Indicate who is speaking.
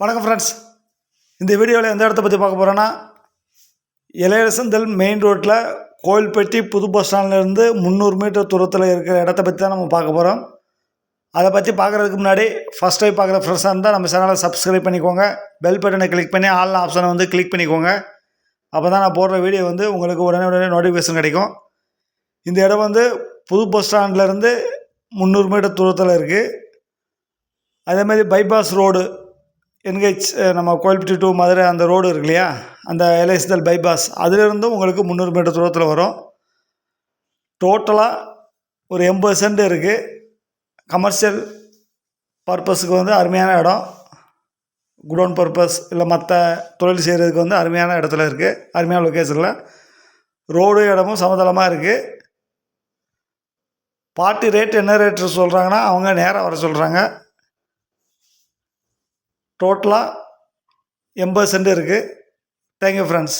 Speaker 1: வணக்கம் ஃப்ரெண்ட்ஸ் இந்த வீடியோவில் எந்த இடத்த பற்றி பார்க்க போகிறோன்னா இளையரசந்தல் மெயின் ரோட்டில் கோயில்பட்டி புது பஸ் ஸ்டாண்ட்லேருந்து முந்நூறு மீட்டர் தூரத்தில் இருக்கிற இடத்த பற்றி தான் நம்ம பார்க்க போகிறோம் அதை பற்றி பார்க்குறதுக்கு முன்னாடி ஃபஸ்ட் டைம் பார்க்குற ஃப்ரெண்ட்ஸாக இருந்தால் நம்ம சேனலை சப்ஸ்கிரைப் பண்ணிக்கோங்க. பெல் பட்டனை கிளிக் பண்ணி ஆல் ஆப்ஷனை வந்து கிளிக் பண்ணிக்கோங்க. அப்போ தான் நான் போடுற வீடியோ வந்து உங்களுக்கு உடனே உடனே நோட்டிஃபிகேஷன் கிடைக்கும். இந்த இடம் வந்து புது பஸ் ஸ்டாண்ட்லேருந்து முந்நூறு மீட்டர் தூரத்தில் இருக்குது அதேமாதிரி பைபாஸ் ரோடு என்ஹெச் நம்ம கோயில்பட்டி டு மதுரை அந்த ரோடு இருக்கு இல்லையா அந்த எல்ஐசிதல் பைபாஸ் அதிலிருந்தும் உங்களுக்கு முந்நூறு மீட்டர் தூரத்தில் வரும். டோட்டலாக ஒரு எண்பது சென்ட் இருக்குது கமர்ஷியல் பர்பஸுக்கு வந்து அருமையான இடம். குடோன் பர்பஸ் இல்லை மற்ற தொழில் செய்கிறதுக்கு வந்து அருமையான இடத்துல இருக்குது அருமையான லொக்கேஷனில் ரோடு இடமும் சமதளமாக இருக்குது பார்ட்டி ரேட் என்ன ரேட்டு சொல்கிறாங்கன்னா அவங்க நேராக வர சொல்கிறாங்க டோட்டலாக எண்பது சென்ட் இருக்குது தேங்க்யூ ஃப்ரெண்ட்ஸ்